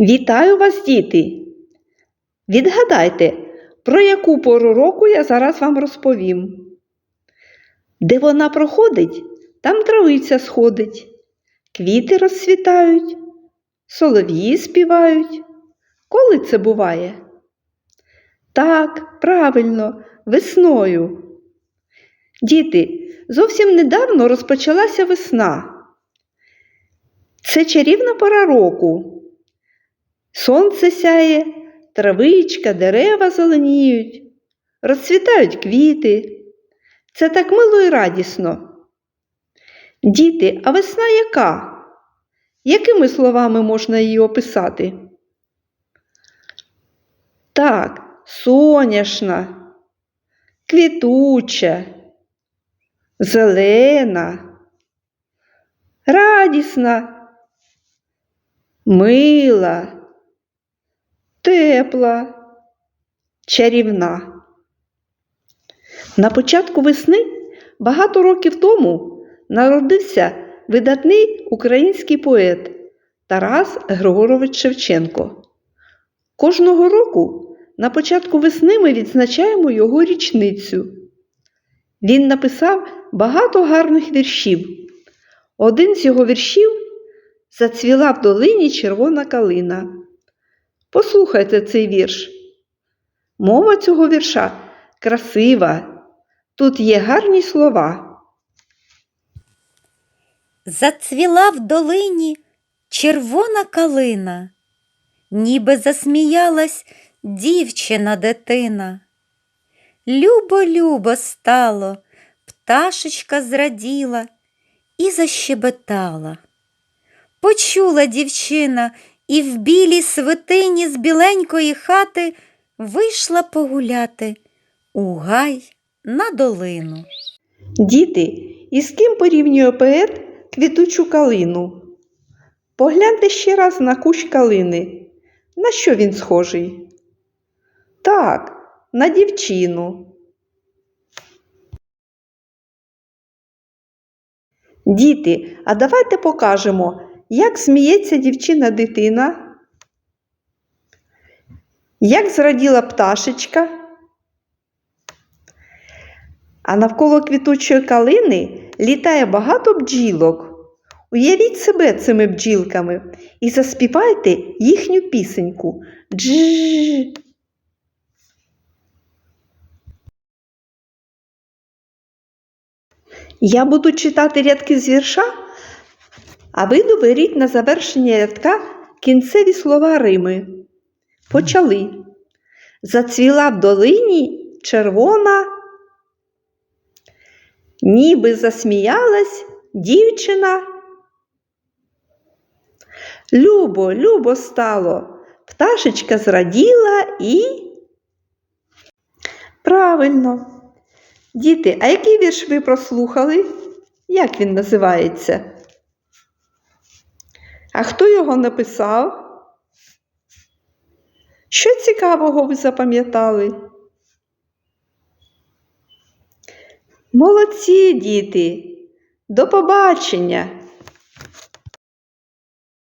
Вітаю вас, діти! Відгадайте, про яку пору року я зараз вам розповім. Де вона проходить, там травиця сходить, квіти розцвітають, солов'ї співають. Коли це буває? Так, правильно, весною. Діти, зовсім недавно розпочалася весна. Це чарівна пора року. Сонце сяє, травичка, дерева зеленіють, розцвітають квіти. Це так мило і радісно. Діти, а весна яка? Якими словами можна її описати? Так, соняшна, квітуча, зелена, радісна, мила тепла, чарівна. На початку весни багато років тому народився видатний український поет Тарас Григорович Шевченко. Кожного року на початку весни ми відзначаємо його річницю. Він написав багато гарних віршів. Один з його віршів зацвіла в долині червона калина. Послухайте цей вірш. Мова цього вірша красива. Тут є гарні слова. Зацвіла в долині червона калина, ніби засміялась дівчина дитина. Любо-любо стало, пташечка зраділа і защебетала. Почула дівчина і в білій свитині з біленької хати вийшла погуляти у гай на долину. Діти, із ким порівнює поет квітучу калину? Погляньте ще раз на кущ калини. На що він схожий? Так, на дівчину. Діти, а давайте покажемо, як сміється дівчина дитина, як зраділа пташечка. А навколо квітучої калини літає багато бджілок. Уявіть себе цими бджілками і заспівайте їхню пісеньку. Дж. Я буду читати рядки з вірша, а ви доберіть на завершення рядка кінцеві слова Рими. Почали. Зацвіла в долині червона, ніби засміялась дівчина. Любо, любо стало, пташечка зраділа і. Правильно. Діти, а який вірш ви прослухали? Як він називається? А хто його написав? Що цікавого ви запам'ятали? Молодці, діти! До побачення!